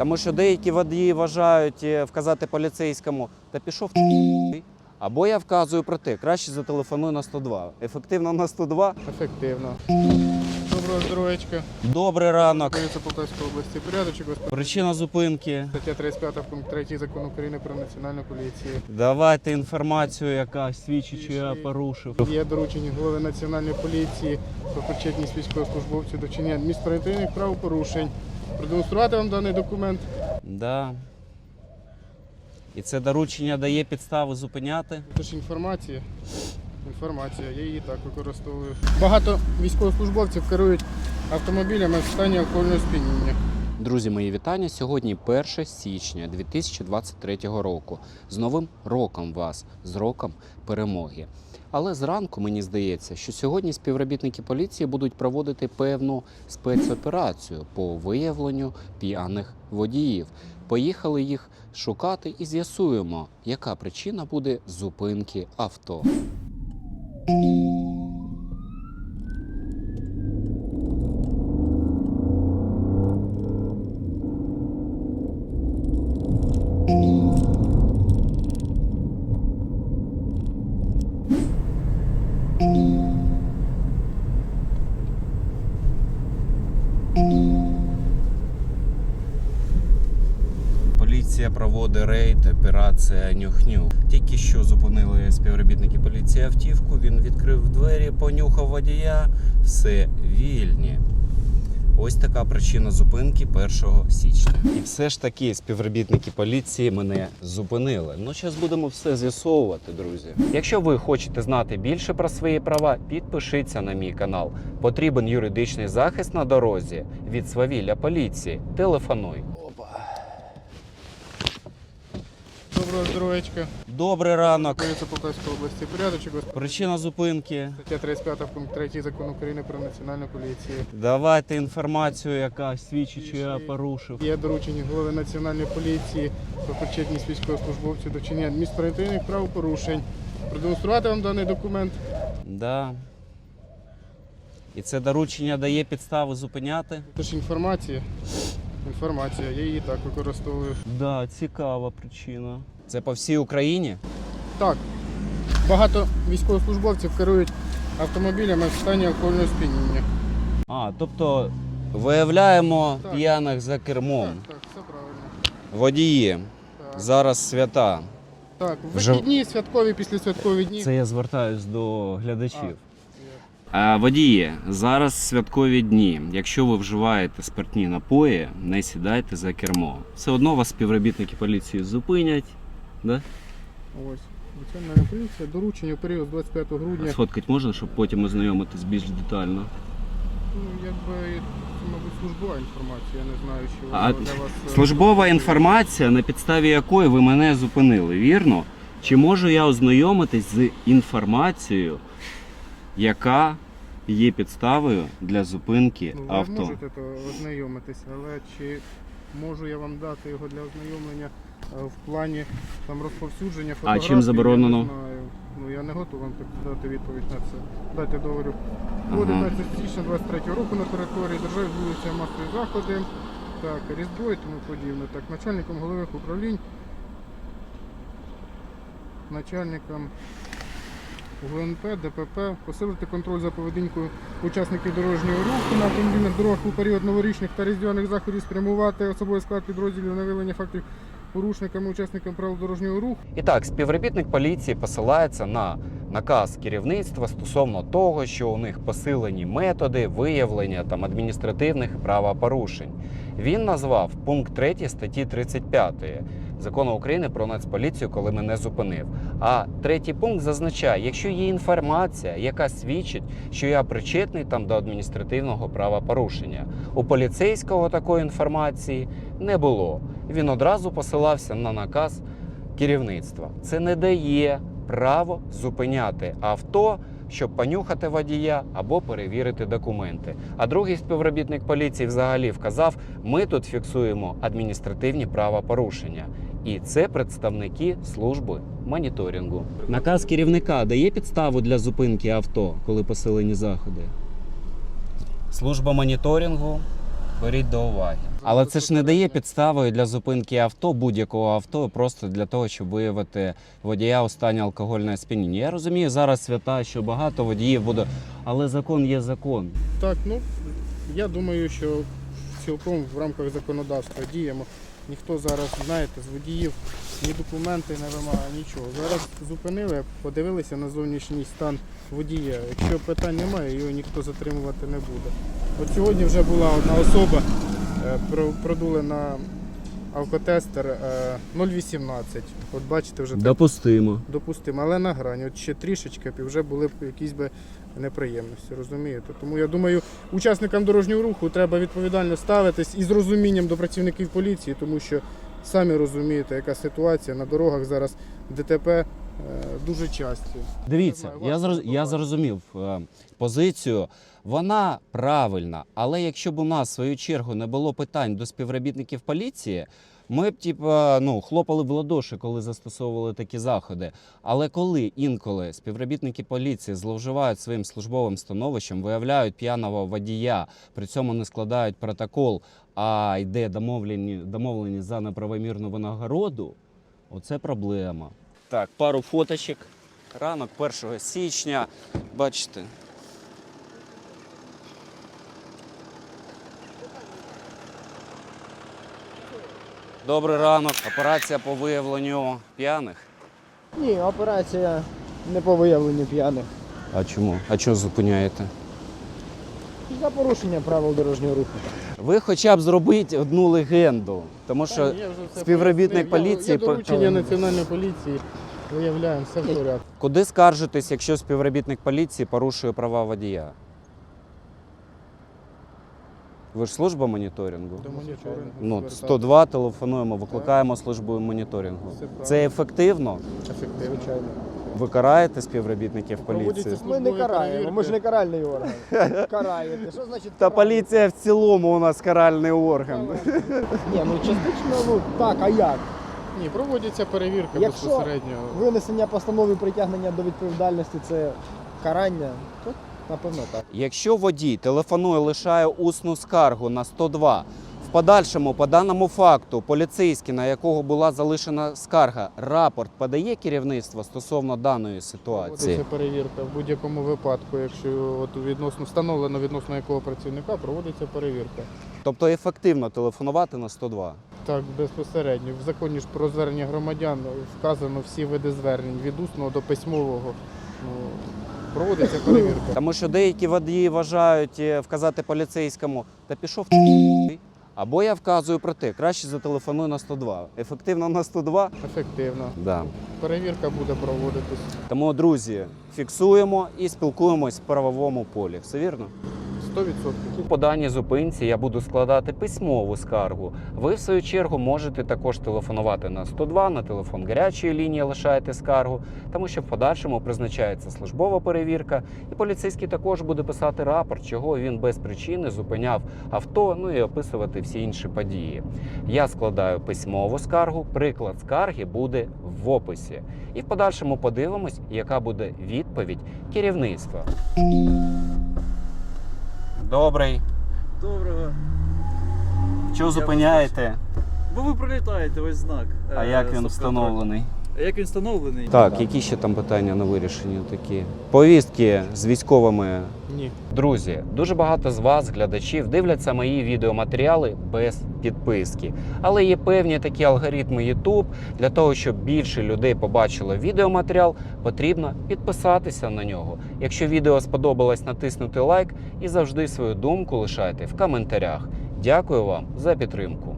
Тому що деякі водії вважають е, вказати поліцейському та пішов ти». Або я вказую про те, краще зателефонуй на 102. Ефективно на 102. Ефективно. Доброго здоров'ячка. Добрий ранок. Поліція Полтавської області. Порядочок, господи. Причина зупинки. Стаття 35 пункт 3 закону України про національну поліцію. Давайте інформацію, яка свідчить, що я порушив. Є доручення голови національної поліції про причетність військовослужбовців до вчинення адміністративних правопорушень. Продемонструвати вам даний документ. Да. І це доручення дає підстави зупиняти. Це ж інформація. Інформація, я її так використовую. Багато військовослужбовців керують автомобілями в стані алкогольного сп'яніння. Друзі, мої вітання. Сьогодні 1 січня 2023 року. З Новим роком вас, з роком перемоги. Але зранку мені здається, що сьогодні співробітники поліції будуть проводити певну спецоперацію по виявленню п'яних водіїв. Поїхали їх шукати і з'ясуємо, яка причина буде зупинки авто. Поліція проводить рейд, операція Нюхню. Тільки що зупинили співробітники поліції автівку. Він відкрив двері, понюхав водія. Все вільні. Ось така причина зупинки 1 січня. І все ж таки співробітники поліції мене зупинили. Ну, зараз будемо все з'ясовувати, друзі. Якщо ви хочете знати більше про свої права, підпишіться на мій канал. Потрібен юридичний захист на дорозі від свавілля поліції. Телефонуй. Опа. Доброго здоров'ячка. Добрий ранок. Поліція Полтавської області. Порядочок. Причина зупинки. Стаття 35 пункт 3 закону України про національну поліцію. Давайте інформацію, яка свідчить, що я порушив. Є доручення голови національної поліції про причетність військовослужбовців до вчинення адміністративних правопорушень. Продемонструвати вам даний документ. Да. І це доручення дає підстави зупиняти. Це ж інформація. Інформація, я її так використовую. Да, цікава причина. Це по всій Україні? Так, багато військовослужбовців керують автомобілями в стані алкогольного сп'яніння. А, тобто виявляємо Так. п'яних за кермом. Так, так, все правильно. Водії. Так, Зараз свята. так Вже- вихідні, святкові, післязвяткові дні. Це я звертаюсь до глядачів. А, водії, зараз святкові дні. Якщо ви вживаєте спиртні напої, не сідайте за кермо. Все одно вас співробітники поліції зупинять. Да? Ось. Національна поліція, доручення у період з 25 грудня. Сфоткати можна, щоб потім ознайомитись більш детально. Ну, якби, мабуть, службова інформація, я не знаю, чи А, для вас... е, Службова інформація, на підставі якої ви мене зупинили, вірно? Чи можу я ознайомитись з інформацією, яка є підставою для зупинки Ну, ви авто? можете то ознайомитися, але чи можу я вам дати його для ознайомлення е, в плані там розповсюдження фотографій? чим заборонено? Я не знаю. Ну я не готовий вам так дати відповідь на це. Дайте договорю. Ага. 11 січня 23 року на території держави відбулися масові заходи. Так, Різдво і тому подібне. Так, начальником головних управлінь, начальником ГУНП, ДПП, посилити контроль за поведінкою учасників дорожнього руху на автомобільних дорогах у період новорічних та різдвяних заходів, спрямувати особовий склад підрозділів на виявлення фактів порушниками, учасниками правил дорожнього руху. І так, співробітник поліції посилається на наказ керівництва стосовно того, що у них посилені методи виявлення там адміністративних правопорушень. Він назвав пункт 3 статті 35 закону України про нацполіцію, коли мене зупинив. А третій пункт зазначає, якщо є інформація, яка свідчить, що я причетний там до адміністративного правопорушення. У поліцейського такої інформації не було. Він одразу посилався на наказ керівництва. Це не дає право зупиняти авто, щоб понюхати водія або перевірити документи. А другий співробітник поліції взагалі вказав: ми тут фіксуємо адміністративні правопорушення. І це представники служби моніторингу. Наказ керівника дає підставу для зупинки авто, коли посилені заходи. Служба моніторингу беріть до уваги. Але це ж не дає підставою для зупинки авто, будь-якого авто, просто для того, щоб виявити водія у стані алкогольного сп'яніння. Я розумію, зараз свята, що багато водіїв буде, але закон є закон. Так, ну я думаю, що цілком в рамках законодавства діємо. Ніхто зараз, знаєте, з водіїв ні документи не вимагає, нічого. Зараз зупинили, подивилися на зовнішній стан водія. Якщо питань немає, його ніхто затримувати не буде. От сьогодні вже була одна особа, е, про- продули на алкотестер е, 0,18. От бачите, вже так Допустимо. допустимо, але на грані. От ще трішечки б і вже були б якісь би неприємності, розумієте? Тому я думаю, учасникам дорожнього руху треба відповідально ставитись і з розумінням до працівників поліції, тому що самі розумієте, яка ситуація на дорогах зараз ДТП е, дуже часті. Дивіться, Не знаю, я, вас зроз- я зрозумів е, позицію. Вона правильна, але якщо б у нас в свою чергу не було питань до співробітників поліції, ми б типа, ну, хлопали в ладоші, коли застосовували такі заходи. Але коли інколи співробітники поліції зловживають своїм службовим становищем, виявляють п'яного водія, при цьому не складають протокол, а йде домовлені, домовлені за неправомірну винагороду, оце проблема. Так, пару фоточок. Ранок 1 січня. Бачите. Добрий ранок. Операція по виявленню п'яних. Ні, операція не по виявленню п'яних. А чому? А чого зупиняєте? За порушення правил дорожнього руху. Ви хоча б зробіть одну легенду, тому що Я вже все співробітник пояснив. Я- поліції по- доручення національної поліції. Виявляємо все в порядку. куди скаржитесь, якщо співробітник поліції порушує права водія? Ви ж служба моніторингу? До моніторингу Ну, 102 телефонуємо, викликаємо службу моніторингу. Це ефективно? Ефективно. Звичайно. Ви караєте співробітників поліції? Ми не караємо, ми ж не каральний орган. Караєте. Що значить Та поліція в цілому у нас каральний орган. Ні, ну частично, ну так, а як? Ні, проводяться перевірки Якщо безпосередньо. Винесення постанови притягнення до відповідальності це карання, то напевно так. Якщо водій телефонує, лишає усну скаргу на 102, в подальшому по даному факту поліцейський, на якого була залишена скарга, рапорт подає керівництво стосовно даної ситуації. Проводиться перевірка в будь-якому випадку, якщо от відносно встановлено відносно якого працівника, проводиться перевірка. Тобто ефективно телефонувати на 102. Так, безпосередньо. В законі ж про звернення громадян вказано всі види звернень від усного до письмового. Ну, проводиться перевірка. Тому що деякі водії вважають е, вказати поліцейському, та пішов ти». або я вказую про те, краще зателефонуй на 102. Ефективно на 102? Ефективно. Да. Перевірка буде проводитись. Тому, друзі, фіксуємо і спілкуємось в правовому полі. Все вірно? 100%. По даній зупинці я буду складати письмову скаргу. Ви, в свою чергу, можете також телефонувати на 102, на телефон гарячої лінії лишаєте скаргу, тому що в подальшому призначається службова перевірка, і поліцейський також буде писати рапорт, чого він без причини зупиняв авто, ну і описувати всі інші події. Я складаю письмову скаргу, приклад скарги буде в описі. І в подальшому подивимось, яка буде відповідь керівництва. Добрий. Доброго. Чого зупиняєте? Бо ви пролітаєте ось знак. А е, як він стоп-контроль. встановлений? А як він встановлений? Так, які ще там питання на вирішення такі? Повістки з військовими. Ні. Друзі, дуже багато з вас, глядачів, дивляться мої відеоматеріали без підписки. Але є певні такі алгоритми YouTube. Для того, щоб більше людей побачило відеоматеріал, потрібно підписатися на нього. Якщо відео сподобалось, натиснути лайк і завжди свою думку лишайте в коментарях. Дякую вам за підтримку.